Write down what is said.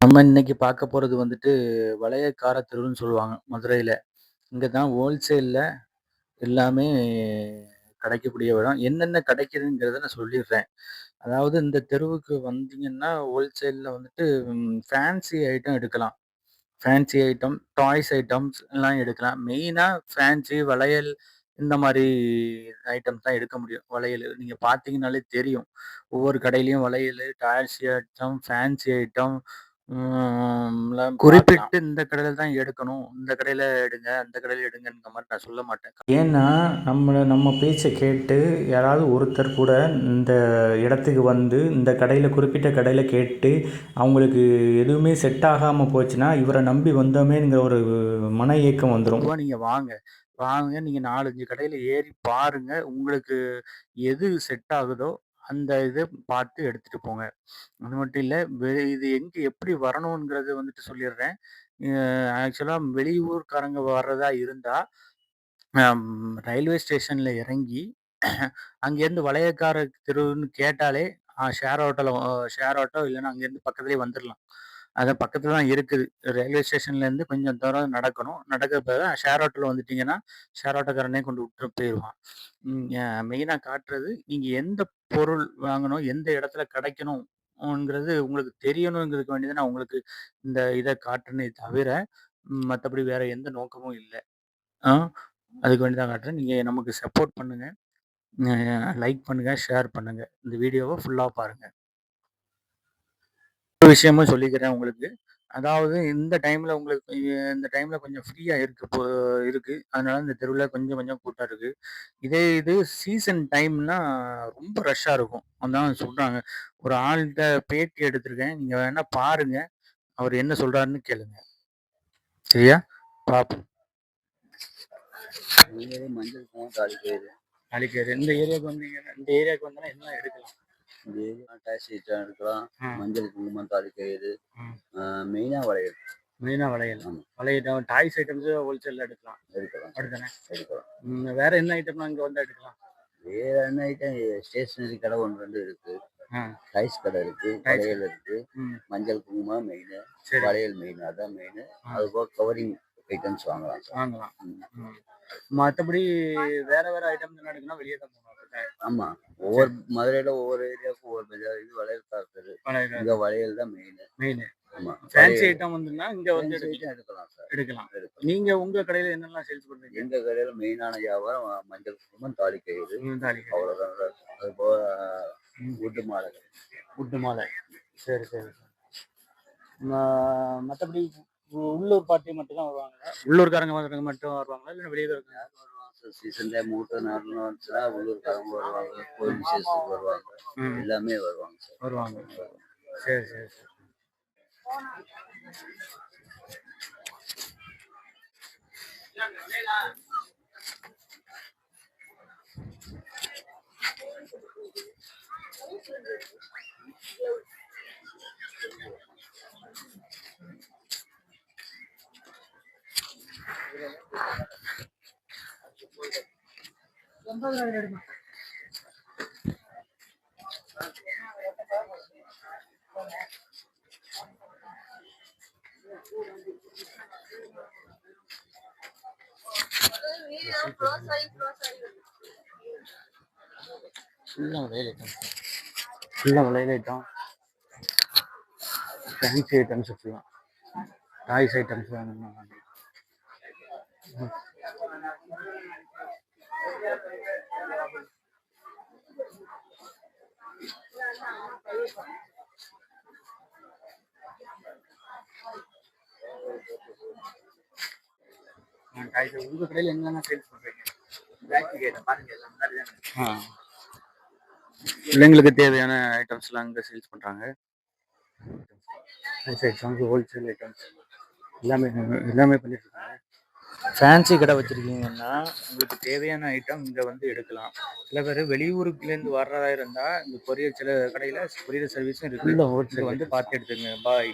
நம்ம இன்னைக்கு பார்க்க போகிறது வந்துட்டு வளையக்கார தெருன்னு சொல்லுவாங்க மதுரையில் இங்கே தான் ஹோல்சேலில் எல்லாமே கிடைக்கக்கூடிய இடம். என்னென்ன கிடைக்குதுங்கிறத நான் சொல்லிடுறேன். அதாவது இந்த தெருவுக்கு வந்தீங்கன்னா, ஹோல்சேலில் வந்துட்டு ஃபேன்சி ஐட்டம் எடுக்கலாம். ஃபேன்சி ஐட்டம், டாய்ஸ் ஐட்டம்ஸ் எல்லாம் எடுக்கலாம். மெயினாக ஃபேன்சி, வளையல் இந்த மாதிரி ஐட்டம்ஸ் தான் எடுக்க முடியும். வளையல் நீங்கள் பார்த்தீங்கன்னாலே தெரியும். ஒவ்வொரு கடையிலையும் வளையல் டாய்ஸ் ஐட்டம், ஃபேன்சி ஐட்டம் குறிப்பிட்டு. இந்த கடையில தான் எடுக்கணும். இந்த கடையில எடுங்க, அந்த கடையில எடுங்கன்ற மாரி நான் சொல்ல மாட்டேன். ஏன்னா, நம்மள நம்ம பேச்ச கேட்டு யாராவது ஒருத்தர் கூட இந்த இடத்துக்கு வந்து, இந்த கடையில குறிப்பிட்ட கடையில கேட்டு, அவங்களுக்கு எதுவுமே செட் ஆகாம போச்சுன்னா, இவர நம்பி வந்தோமேங்கிற ஒரு மன ஏக்கம் வந்துரும். பொதுவா நீங்க வாங்க. வாங்க நீங்க 4, 5 கடையில ஏறி பாருங்க. உங்களுக்கு எது செட் ஆகுதோ, அந்த இதை பார்த்து எடுத்துட்டு போங்க. அது மட்டும் இல்லை வெ இது எங்கே எப்படி வரணுங்கிறது வந்துட்டு சொல்லிடுறேன். ஆக்சுவலாக வெளியூர்காரங்க வர்றதா இருந்தால் ரயில்வே ஸ்டேஷனில் இறங்கி, அங்கேருந்து வளையக்கார தெருன்னு கேட்டாலே, ஷேர் ஆட்டோவில் ஷேர் ஆட்டோ இல்லைன்னா அங்கேருந்து பக்கத்துலேயே வந்துடலாம் அது பக்கத்துல தான் இருக்குது. ரயில்வே ஸ்டேஷன்லேருந்து கொஞ்சம் தூரம் நடக்கணும். நடக்கிறப்ப ஷேர் ஆட்டோல வந்துட்டீங்கன்னா, ஷேர் ஆட்டோக்காரனே கொண்டு விட்டுட்டு போயிடுவான் மெயினாக மெயினா காட்டுறது, நீங்க எந்த பொருள் வாங்கணும், எந்த இடத்துல கிடைக்கணும் ங்கிறது உங்களுக்கு தெரியணுங்கிறதுக்கு வேண்டியது நான் உங்களுக்கு இந்த இதை காட்டுனே தவிர, மற்றபடி வேற எந்த நோக்கமும் இல்லை அதுக்கு வேண்டி தான் காட்டுறேன். நீங்கள் நமக்கு சப்போர்ட் பண்ணுங்கள் லைக் பண்ணுங்கள் ஷேர் பண்ணுங்கள் இந்த வீடியோவை ஃபுல்லாக பாருங்கள் ஒரு விஷயமும் சொல்லிக்கிறேன் உங்களுக்கு. அதாவது இந்த டைமில் உங்களுக்கு இந்த டைமில் கொஞ்சம் ஃப்ரீயாக இருக்கு இப்போ இருக்குது அதனால இந்த தெருவில் கொஞ்சம் கொஞ்சம் கூட்டம் இருக்குது இதே இது சீசன் டைம்னா ரொம்ப ரஷ்ஷாக இருக்கும். அதான் சொல்கிறாங்க ஒரு ஆள்கிட்ட பேட்டி எடுத்திருக்கேன். நீங்கள் வேணால் பாருங்கள் அவர் என்ன சொல்கிறாருன்னு கேளுங்க. சரியா? பார்ப்போம். மஞ்சள் குங்குமம் தாளிக்கிறது. இந்த ஏரியாவுக்கு வந்தீங்கன்னா இந்த ஏரியாவுக்கு வந்தோன்னா என்ன எடுக்கலாம்? ஐட்டம் எடுக்கலாம். மஞ்சள் குங்குமம். ம். ஆ மெயினா வளையல் மெயினா வளையல். வளையல் டாய்ஸ் ஐட்டம்ஸ் ஹோல்சேல்ல எடுக்கலாம். எடுக்கலாம். அப்படிதானே? எடுக்கலாம். வேற என்ன ஐட்டம்லாம் இங்க வந்தா எடுக்கலாம்? வேற என்ன ஐட்டம் ஸ்டேஷனரி கடை ஒன்று ரெண்டு இருக்கு. டைஸ் கடை இருக்கு. வளையல் இருக்கு. மஞ்சள் குங்குமம் மெயின். வளையல் மெயின் அதான் மெயின். அது போக கவரிங் ஐட்டம்ஸ் வாங்கலாம். வாங்கலாம். ம். ம். மத்தபடி வேற வேற ஐட்டம்ஸ் எல்லாம் எடுக்கணும்னா வெளிய தான் போகணும். ஆமா. ஒவ்வொரு மதுரையில ஒவ்வொரு ஏரியாவுக்கும் ஒவ்வொரு பஜார் இது வளையல். வளையல் இங்க வளையல் தான் மெயின். மெயின். ஆமா. ஃபேன்சி ஐட்டம் வந்துன்னா இங்க வந்து எடுக்கலாம். சார். எடுக்கலாம். நீங்க உங்க கடையில என்னெல்லாம் சேல்ஸ் பண்றீங்க? எங்க கடையில மெயினான வியாபாரம் மஞ்சள் குங்குமம் தாலி கயிறு. அவ்வளவுதான். அது போக wood மாலை உட்டு மாலை. சரி சரி. ம மத்தபடி உ உள்ளூர் பார்ட்டி மட்டும் தான் வருவாங்களா? உள்ளூர்காரங்க மட்டும் மட்டும் வருவாங்களா? இல்ல? சீசன் டைம் மூட்டை நாடுன்னு வந்துச்சுன்னா உள்ளூர்காரங்க வருவாங்க கோயில் விசேஷத்துக்கு வருவாங்க. எல்லாமே வருவாங்க சார். வருவாங்க. சரி சரி சரி. ஃபுல்லா ஐட்டம். ஃபுல்லா வளையல் ஐட்டம். ஃபேன்சி ஐட்டம்ஸ் ஃபுல்லா. டாய்ஸ் ஐட்டம்ஸ் வேணும்னா டாய்ஸ் உங்க கடையில என்னென்ன சேல்ஸ் பண்றீங்க? பிள்ளைங்களுக்கு தேவையான ஐட்டம்ஸ்லாம் அங்க சேல்ஸ் பண்றாங்க. ஐட்டம்ஸ், ஹோல்சேல் ஐட்டம்ஸ் எல்லாமே எல்லாமே பண்ணிட்டு இருக்காங்க. ஃபேன்சி கடை வச்சிருக்கீங்கன்னா, உங்களுக்கு தேவையான ஐட்டம் இங்க வந்து எடுக்கலாம். சில பேரு வெளியூருக்குலேருந்து வர்றதா இருந்தா, இந்த கொரியர் சில கடையில கொரியர் சர்வீஸும் இருக்கு. இங்க வந்து பார்த்து எடுத்துக்கங்க. பாய்.